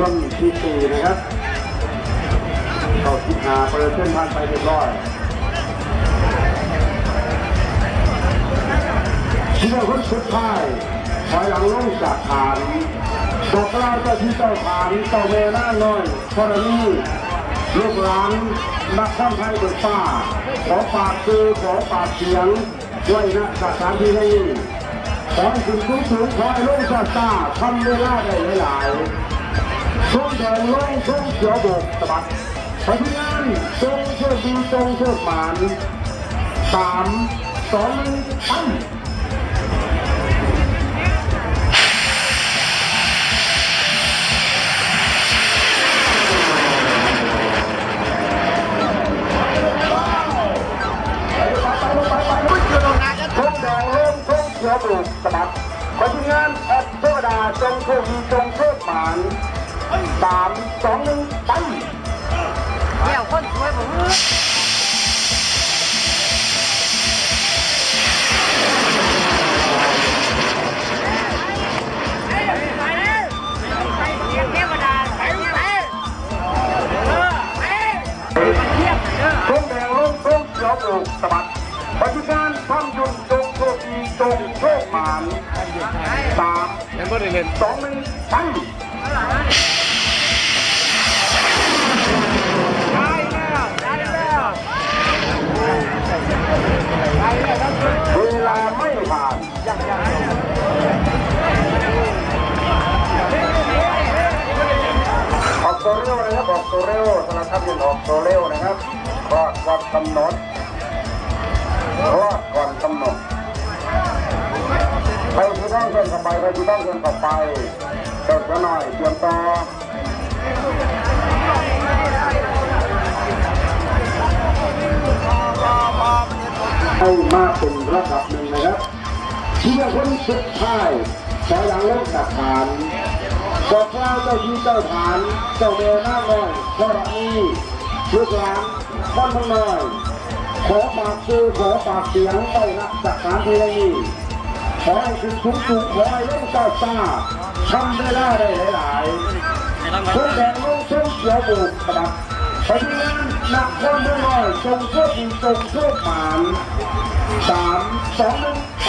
ช่วงที่สี่นะครับเข้าที่หาเปิดเส้นทางไปเรียบร้อยเชื่อคนสุดท้ายถอยหลังลงจากฐานบอกล่าเจ้าที่เจ้าฐานเจ้าเวน่าน้อยกรณีลูกหลานนักท่องไทยเบิกฟ้าขอฝากคือขอฝากเสียงด้วยนะสถานที่นี้ขอให้คุณผู้สูงขอให้ลงซาซาทำเวลาได้หลาย ช่วงแดงลงช่วงเขียวโบกตะบัดไปที่งานจงโชคดีจงโชคหมานสามสองหนึ่งไปทงแดงเริ่มทงเขียวบุกสะบัดไปที่งานแอดเทวดาจงโชคดีจงโชคหมาน สามสองหนึ่งไปเดี๋ยวคนสวยผมทงแดงเริ่มทงเขียวบุกสะบัดปที่งานทำยุนจงโชคดีจงโชคหมานสามยังไม่ได้สองหนึ่งไป ออกตัวเร็วนะครับออกตัวเร็วสำหรับท่านที่ออกตัวเร็วนะครับรอดก่อนกำหนดรอดก่อนกำหนดไปที่ต้องเส้นต่อไปไปที่ต้องเส้นต่อไปเติมหน่อยเตรียมต่อให้มากเป็นระดับหนึ่งนะครับ เชื่อคนสุดท้ายถอยหลังลงจากฐานบอกเล่าเจ้าที่เจ้าฐาน เจ้าเมหน้าน้อยพระนีลูกหลานบ้านเมืองน้อย ขอฝากซื้อขอฝากเสียงไว้นะจากฐานที่นี้ขอให้คุณทุกทุกขอให้เล่นก้าวซ่าทำได้ได้หลายๆทุกแดงลูกทุ่งเขียวบุกกระดับไปที่งานหนักคนเมืองน้อยจงโชคดีจงโชคหมานสามสองหนึ่งไป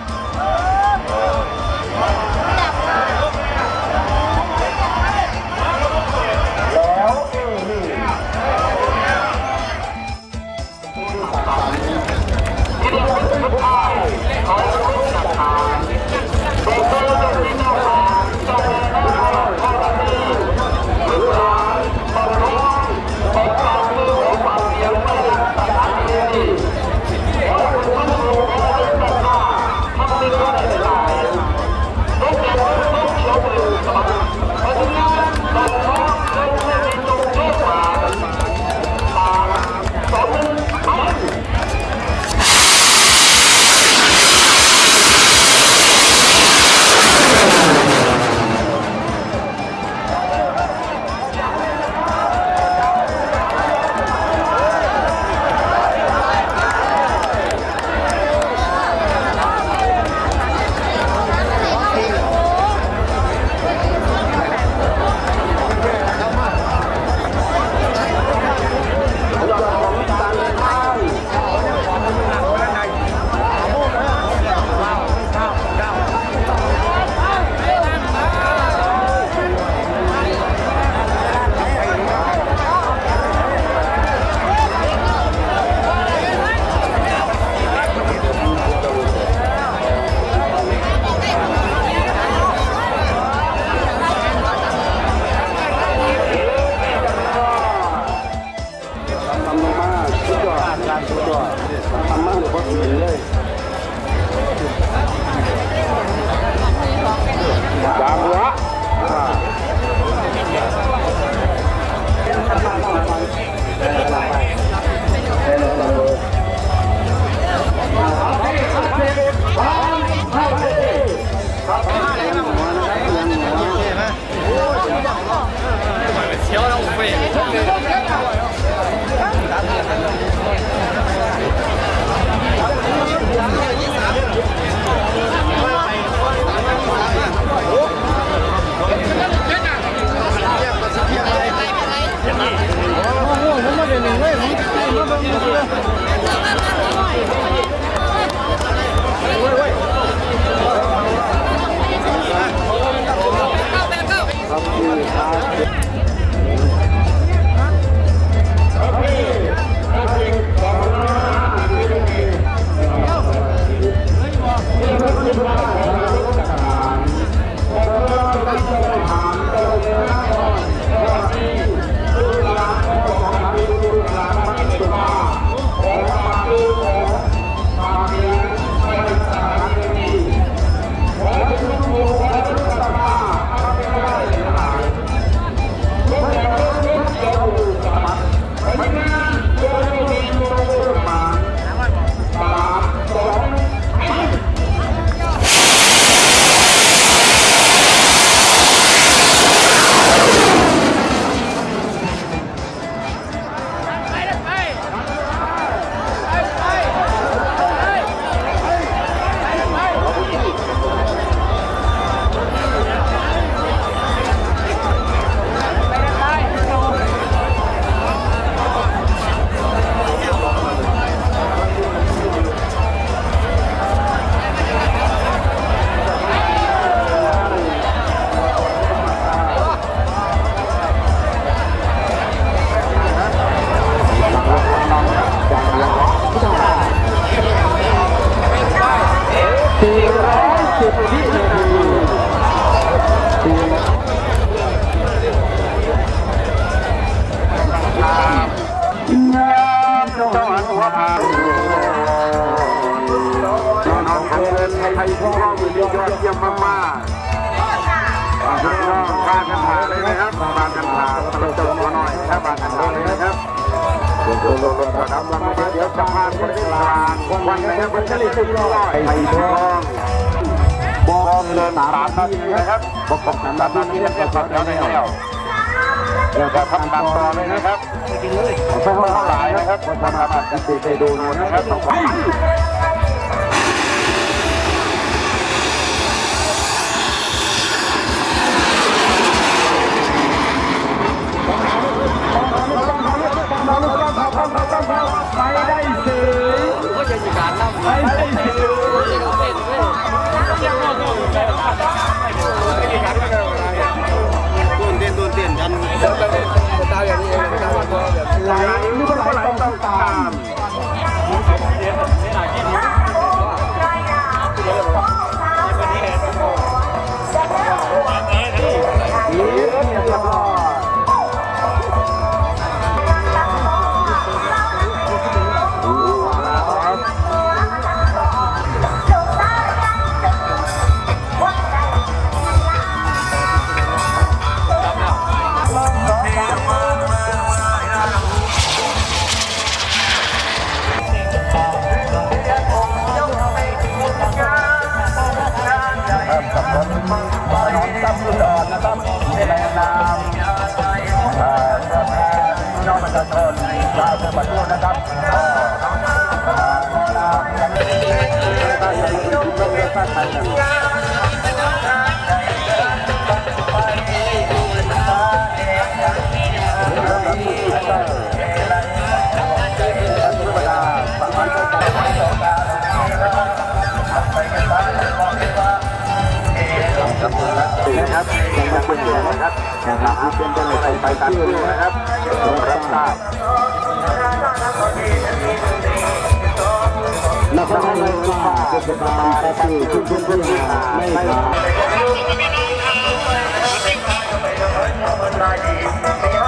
ไทยพ่อมือยอดเยี่ยมมากๆพี่น้อบ้านกันหาเลยนะครับบ้านกันหาเราเจอตัวหน่อยนะครับบ้านกันหาเลยนะครับเดี๋ยวเราเราเราทำวันนี้เดี๋ยวจะพานคนที่ลางวันนะครับวันที่สิบร้อยไทยพ่อบอกเดินสามนาทีนะครับบอกบอกสามนาทีเนี่ยก็ทำแล้วแล้วเดี๋ยวจะทำตามต่อเลยนะครับไปห้องหลายนะครับคนทำอาหารจะไปดูนะครับ นะครับยังไม่เป็นเลยนะครับนะครับเป็นเป็นไปไปตามที่นะครับรับทราบ เทศบาลประมาณก็คือชุมชนที่หาไม่หาด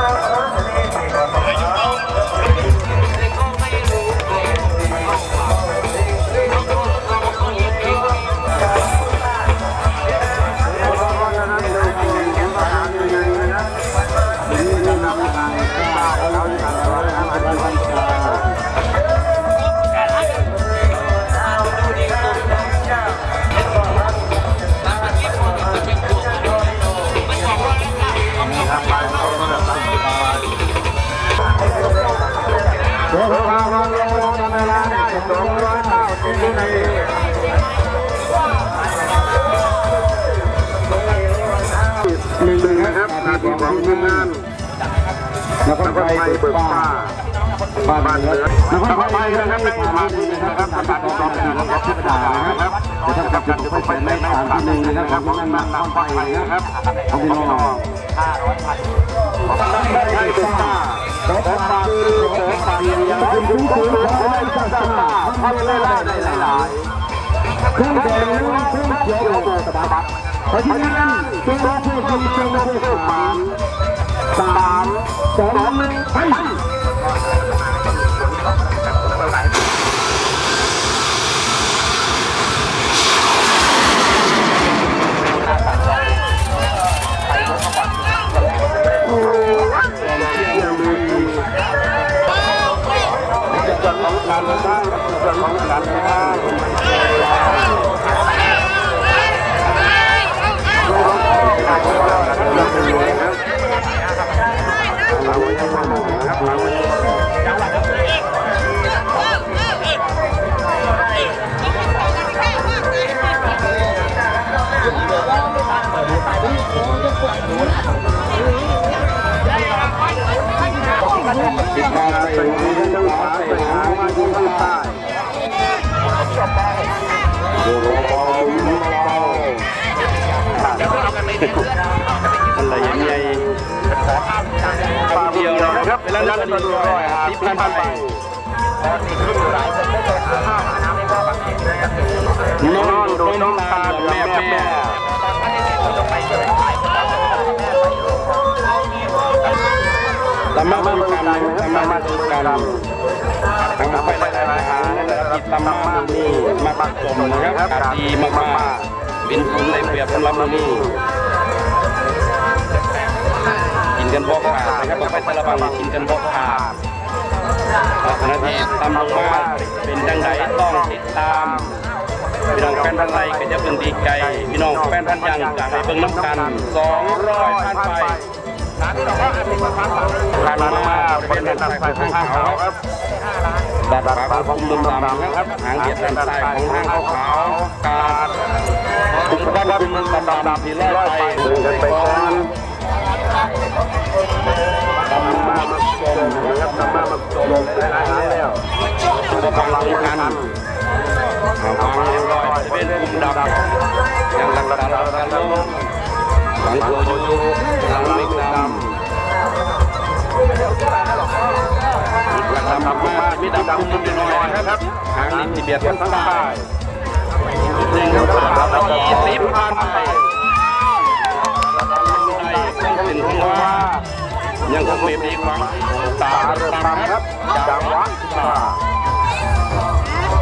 นครไทยเปิดป้าบ้านเหนือนครไทยนะครับได้มาณนึงนะครับประกาศสองปีของรัฐบานะครับจะทำการจะไปในฐานที่หนึ่งนะครับของนั้นนำไปนะครับของพี่น้องไทยเปิดป้าขอฝากคือขอฝากอย่างคุณคุณคุณขอให้สร้างทำได้ได้หลายๆเครื่องแดงเครื่องเขียวโลโก้ตบาบัตเพราะฉะนั้นจงรับผู้ดีจงรับผู้สาม สามสองหนึ่งไปส่วนขอการสร้างส่วนขอการสร้าง ดตามไปที่ทั้งสามไปหามาที่ข้างใต้ดูรอดูรออะไรอย่างใหญ่ปาเดียวนะครับแล้วนั่นก็ดูร้อยสิบพันไปนอนดูน้องตาแม่แม่ ตามมาดูกันตามมาดูกันทำไปหลายๆหานะครับติดตามมามือนี้มาปักจมนะครับกาศดีมากๆเป็นผลในเปรียบสำหรับมนี้กินกันบอกขาดนะครับบอกไปต่ละบางกินกันบอกขาดลักษณะที่ตำลงมาเป็นจังไดต้องติดตามพี่น้องแฟนพันธุ์ไรก็จะเพิ่งดีใจพี่น้องแฟนพันธ์ยังจะให้เบิ่งน้ำกัน200ท่านไป ผ่านมาบริเวณด้านซ้ายของทางเขาครับด้านขวาของมุมดำครับหางเดียดด้านซ้ายของทางเขาขาวการคุมควันคุมดำดำที่ลอยไปดินกันไปก่อนตำมาชมนะครับตำมาชมหลายๆแล้วตัวฟังตรงกันวางเรียบร้อยจะเป็นกลุ่มดำยังรักษาเรากันลง หลังตัวอยู่หลังไม่ดำหลังดำมากไม่ดำคุมมันน้อยนะครับหางลิ้นที่เบียดกันทั้งใต้หนึ่งสามร้อยยี่สิบพันไปได้ถึงของว่ายังคงมีดีความตาเริ่มตามครับจากวัดตา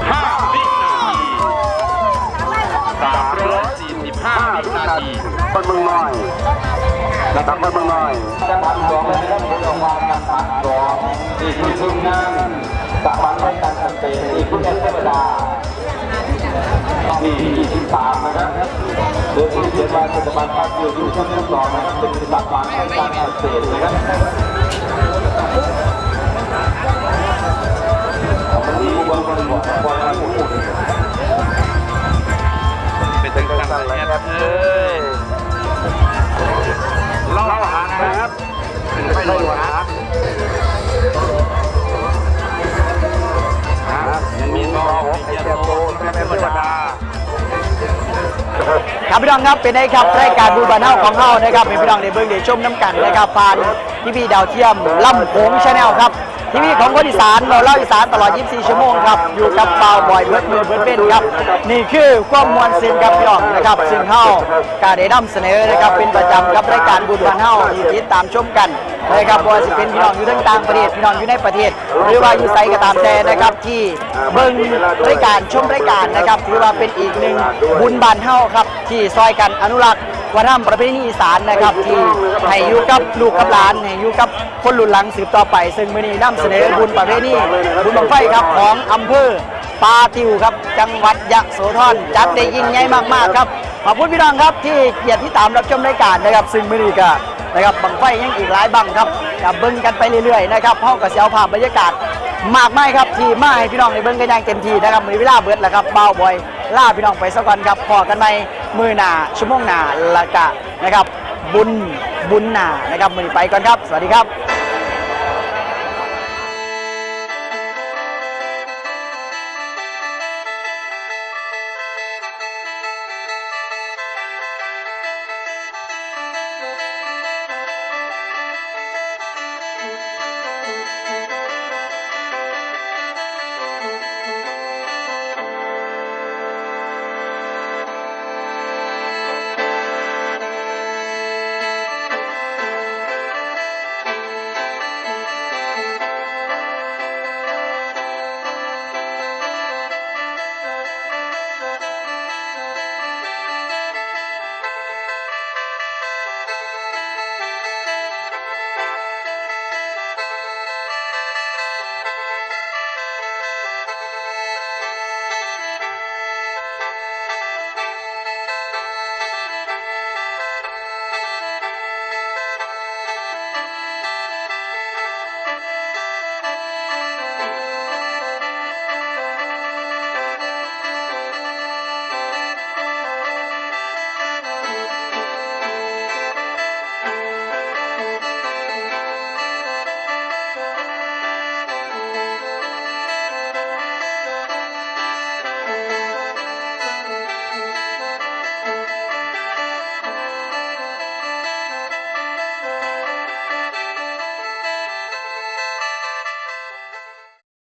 ห้าวินาทีสามร้อยสี่สิบห้า วินาทีคนเมืองน้อยนะครับคนเมืองน้อยจะทำสองนะครับผลออกมาการตัดสองนี่คือทีมงานสถาบันไว้การเกษตรนี่คือเทวดานี่23นะครับโดยที่เขียนว่าสถาบันภาคอยู่ที่ชั้นที่สองนะครับเป็นสถาบันไว้การเกษตรนะครับวันนี้ผู้บริหารบอกว่า ผู้พูดเป็นทางการเลยครับเอ้ยเล่าหานะครับไม่รู้หายังมีมอมีเกียร์โตเทวดาครับพี่น้องครับเป็นไงครับรายการบูบานเฮาของเฮานะครับเป็นพี่น้องในเบื้องเดชชมน้ำกันนะครับผ่านทีวีดาวเทียมล่ำโขงชาแนลครับ ทีวีของคนอีสานเราเล่าอีสานตลอด 24 ชั่วโมงครับ อยู่กับเปาบอยเบิร์ดมือเบิร์ดเป็นครับ นี่คือความมวลซึ้งครับพี่น้องนะครับซึ่งเฮาการได้นำเสนอนะครับเป็นประจำกับรายการบุญบานเฮาที่ติดตามชมกันนะครับบ่ว่าสิเป็นพี่น้องอยู่ทั้งต่างประเทศพี่น้องอยู่ในประเทศ หรือว่าอยู่ไสก็ตามแต่นะครับที่เบิ่งรายการชมรายการนะครับถือว่าเป็นอีกหนึ่งบุญบานเฮาครับที่ซอยกันอนุรักษ์ วัฒนธรรมประเพณีอีสานนะครับที่ให้อยู่กับลูกกับหลานให้อยู่กับคนรุ่นหลังสืบต่อไป ซึ่งมื้อนี้นำเสนอบุญประเพณีบุญบังไฟครับของอำเภอปาติวครับ จังหวัดยะโสธรจัดได้ยิ่งใหญ่มากๆครับขอบคุณพี่น้องครับที่เกียรติที่ตามรับชมรายการนะครับ ซึ่งมื้อนี้ก็นะครับบังไฟยังอีกหลายบังครับจะเบิ่งกันไปเรื่อยๆนะครับเฮาก็สิเอาภาพบรรยากาศมากไม่ครับที่มาให้พี่น้องในเบิ้งกันอย่างเต็มที่นะครับมือเวลาเบิดแล้วครับเบ้าบอยล่าพี่น้องไปสักวันครับพอกันในมื มือหนาชั่วโมงหนาละกะนะครับ บุญบุญหนานะครับมือไปก่อนครับ สวัสดีครับ